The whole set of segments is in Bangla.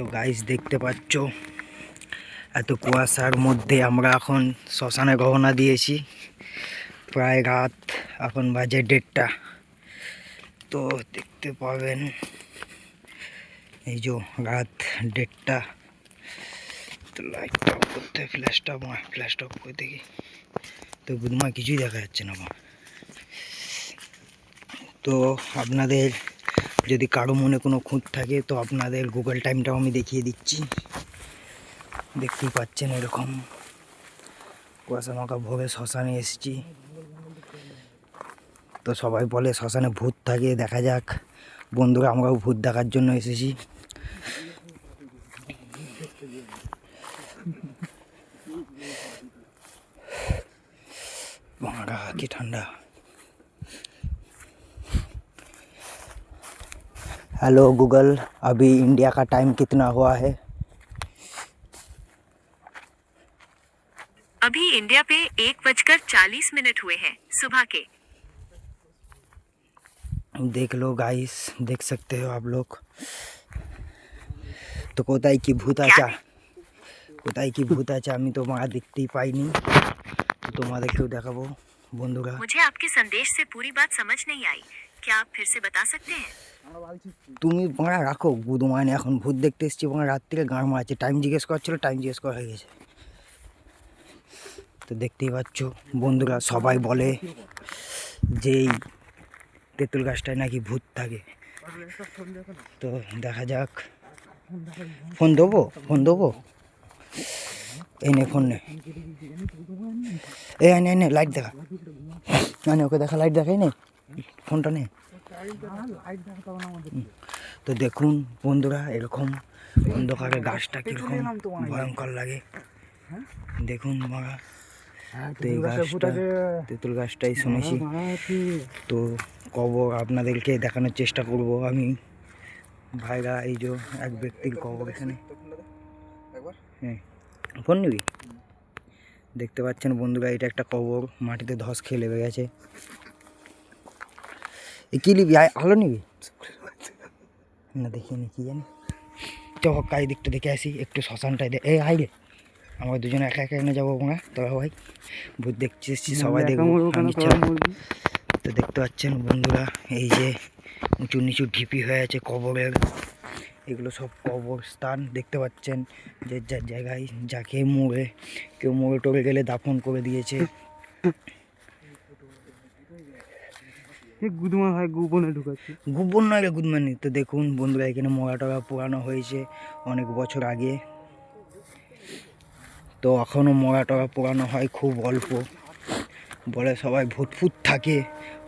তো গাইস দেখতে পাচ্ছ? এত কুয়াশার মধ্যে আমরা এখন শ্মশানে গহনা দিয়েছি। প্রায় রাত এখন বাজে দেড়টা। তো দেখতে পাবেন, এই যে রাত দেড়টা। তো লাইটটা অফ করতে ফ্ল্যাশটা ফ্ল্যাশটা অফ করে দেখি। তো গুদমা কিছুই দেখা যাচ্ছে না তো আপনাদের যদি কারও মনে কোনো খুঁত থাকে, তো আপনাদের গুগল টাইমটাও আমি দেখিয়ে দিচ্ছি। দেখতেই পাচ্ছেন এরকম। কুয়াশা মাখা ভোগে শ্মশানে এসেছি। তো সবাই বলে শ্মশানে ভূত থাকে, দেখা যাক। বন্ধুরা, আমরাও ভূত দেখার জন্য এসেছি। কি ঠান্ডা। हेलो गूगल अभी इंडिया का टाइम कितना हुआ है अभी इंडिया पे एक बजकर चालीस मिनट हुए हैं सुबह के देख लो गाइस देख सकते हो आप लोग তো কোথায় কি ভূত আছে কোথায় কি ভূত আছে আমি তো মারা দেখতেই পাইনি তো তোমাদেরকেও দেখাবো বন্ধুরা मुझे आपके संदेश से पूरी बात समझ नहीं आई क्या आप फिर से बता सकते हैं তুমি মারা রাখো, বুধমানে এখন ভূত দেখতে এসেছি মারা রাত্রিরে গান মারছে টাইম জিজ্ঞেস করছিল টাইম জিজ্ঞেস করা হয়ে গেছে। তো দেখতেই পাচ্ছ, বন্ধুরা সবাই বলে যে এই তেঁতুল গাছটায় নাকি ভূত থাকে। তো দেখা যাক। ফোন দেবো? ফোন দেবো? এই নে, ফোন নে। এই নে নে লাইট দেখা। না ওকে দেখা লাইট দেখাই নে। ফোনটা নে। তো দেখুন বন্ধুরা এরকম অন্ধকারে গাছটা কীরকম ভয়ঙ্কর লাগে। দেখুন বাবা তো এই গাছটা তেঁতুল গাছটাই শুনেছি। তো কবর আপনাদেরকে দেখানোর চেষ্টা করব আমি। ভাইরা এই যে এক ব্যক্তির কবর এখানে। হ্যাঁ ফোন নিবি? দেখতে পাচ্ছেন বন্ধুরা এটা একটা কবর মাটিতে ধস খেয়ে লেগে গেছে। কি নিবি আলো নিবি? না দেখিনি কি জানি। চ কাই দিকটা দেখে আসি একটু শ্মশানটাই দে। এই আই রে। আমরা দুজনে একা একা এনে যাব আমরা তোরা ভাই ভূত দেখতে এসছি সবাই দেখব। তো দেখতে পাচ্ছেন বন্ধুরা এই যে উঁচু নিচু ঢিপি হয়ে আছে কবরের। এগুলো সব কবর স্থান দেখতে পাচ্ছেন যে যার জায়গায় যাকে মরে কেউ মরে টরে গেলে দাফন করে দিয়েছে। গুদমা ভাই গোপনে ঢুকাচ্ছে। গোপন নয় রে গুদমানি। তো দেখুন বন্ধুরা, এখানে মরা টরা পোড়ানো হয়েছে অনেক বছর আগে। তো এখনও মরা টরা পোড়ানো হয় খুব অল্প। বলে সবাই ভূত ফুত থাকে,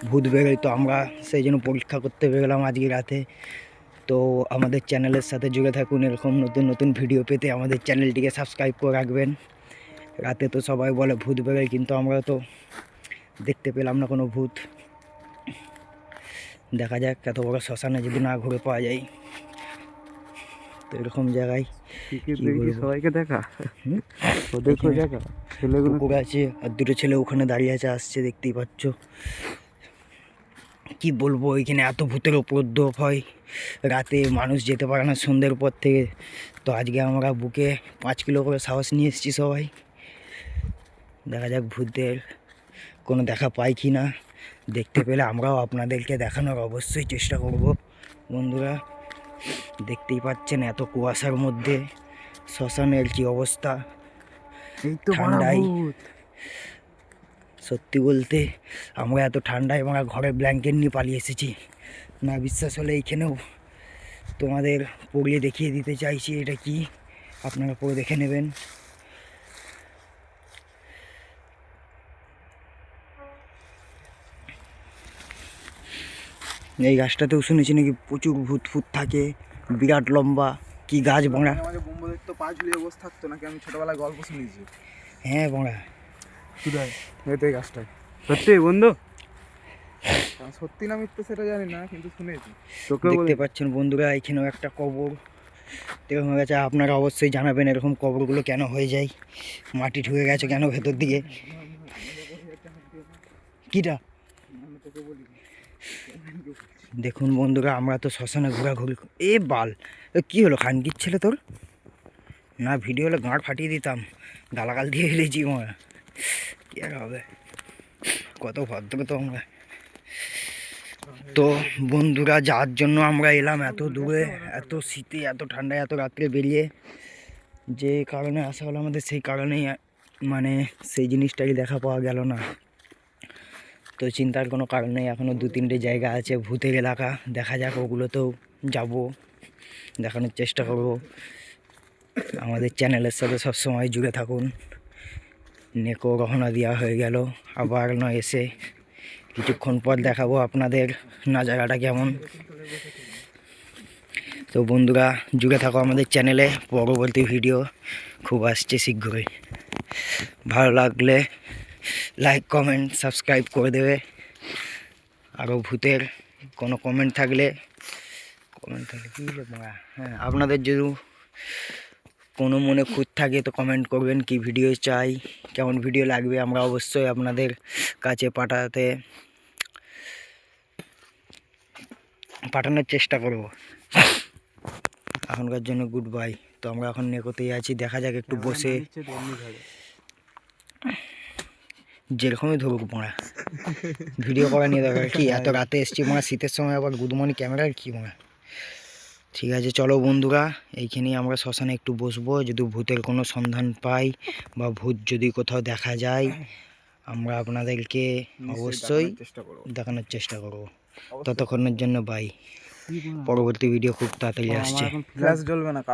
ভূত বেরোয়। তো আমরা সেই জন্য পরীক্ষা করতে বেরোলাম আজকে রাতে। তো আমাদের চ্যানেলের সাথে জুড়ে থাকুন, এরকম নতুন নতুন ভিডিও পেতে আমাদের চ্যানেলটিকে সাবস্ক্রাইব করে রাখবেন। রাতে তো সবাই বলে ভূত বেরোয়, কিন্তু আমরা তো দেখতে পেলাম না কোনো ভূত। দেখা যাক এত বড় শ্মশানে যদি না ঘুরে পাওয়া যায়। তো এরকম জায়গায়? সবাইকে দেখা? হুম? ওদেরকে দেখা? ছেলেগুলো আছে আর দুটো ছেলে ওখানে দাঁড়িয়ে আছে আসছে দেখতেই পাচ্ছ। কি বলব এখানে এত ভূতের উপদ্রব হয়। রাতে মানুষ যেতে পারে না সন্ধ্যের পর থেকে। তো আজকে আমরা বুকে পাঁচ কিলো করে সাহস নিয়ে এসেছি সবাই। দেখা যাক ভূতদের কোনো দেখা পাই কি না। দেখতে পেলে আমরাও আপনাদেরকে দেখানোর অবশ্যই চেষ্টা করব। বন্ধুরা দেখতেই পাচ্ছেন এত কুয়াশার মধ্যে শ্মশানের কি অবস্থা ঠান্ডায়। সত্যি বলতে আমরা এত ঠান্ডায় আমরা ঘরে ব্ল্যাঙ্কেট নিয়ে পালিয়ে এসেছি। না বিশ্বাস হলে এইখানেও তোমাদের পড়িয়ে দেখিয়ে দিতে চাইছি এটা কি। আপনারা পরে দেখে নেবেন। এই গাছটাতেও শুনেছি নাকি প্রচুর ভূত ফুত থাকে বিরাট লম্বা কি গাছ বড়া তো পা ঝুলিয়ে বসে থাকতো নাকি আমি ছোটবেলায় গল্প শুনেছি। হ্যাঁ বড়া কোথায় এই গাছটায়। সত্যি বন্ধু? সত্যি না মিথ্যে সেটা জানি না কিন্তু শুনেছি। তোকে দেখতে পাচ্ছেন বন্ধুরা এখানেও একটা কবর। এরকম হয়ে গেছে আপনারা অবশ্যই জানাবেন এরকম কবরগুলো কেন হয়ে যায় মাটি ঢুকে গেছে কেন ভেতর দিকে। কিটা? দেখুন বন্ধুরা, আমরা তো শ্মশানে ঘোরাঘুরি এ বাল কী হলো, খানকির ছেলে তোর? না ভিডিও হলে গাঁট ফাটিয়ে দিতাম, গালাগাল দিয়ে ফেলেছি আমার কী আর হবে? কত ভদ্র তো আমরা। তো বন্ধুরা, যার জন্য আমরা এলাম এত দূরে, এত শীতে, এত ঠান্ডায়, এত রাত্রে বেরিয়ে, যে কারণে আসা হলো আমাদের, সেই কারণেই মানে সেই জিনিসটাই দেখা পাওয়া গেল না। তো চিন্তার কোনো কারণ নেই, এখনও দু তিনটে জায়গা আছে, ভূতের এলাকা, দেখা যাক ওগুলোতেও যাব, দেখানোর চেষ্টা করব। আমাদের চ্যানেলের সাথে সবসময় জুড়ে থাকুন। নেকো গহনা দেওয়া হয়ে গেল, আবার নয় এসে কিছুক্ষণ পর দেখাবো আপনাদের নাজারাটা কেমন। তো বন্ধুরা, জুড়ে থাকো আমাদের চ্যানেলে, পরবর্তী ভিডিও খুব আসছে শীঘ্রই। ভালো লাগলে লাইক কমেন্ট সাবস্ক্রাইব করে দেবে। আরও ভূতের কোনো কমেন্ট থাকলে কমেন্ট থাকলে কী? হ্যাঁ আপনাদের যদি কোনো মনে খুঁত থাকে তো কমেন্ট করবেন কি ভিডিও চাই কেমন ভিডিও লাগবে আমরা অবশ্যই আপনাদের কাছে পাঠাতে পাঠানোর চেষ্টা করব। এখনকার জন্য গুড বাই তো আমরা এখন নেকোতেই আছি দেখা যাক একটু বসে। যেরকমই ধরুক মোড়া। ভিডিও করা নিয়ে দরকার কি? এত রাতে এসছি মোড়া শীতের সময় আবার গুদমনি ক্যামেরার কি মোড়া? ঠিক আছে চলো বন্ধুরা এইখানেই আমরা শ্মশানে একটু বসবো। যদি ভূতের কোনো সন্ধান পাই বা ভূত যদি কোথাও দেখা যায় আমরা আপনাদেরকে অবশ্যই দেখানোর চেষ্টা করব। ততক্ষণের জন্য বাই পরবর্তী ভিডিও খুব তাড়াতাড়ি আসছে। ফ্ল্যাশ জ্বলবে না কাল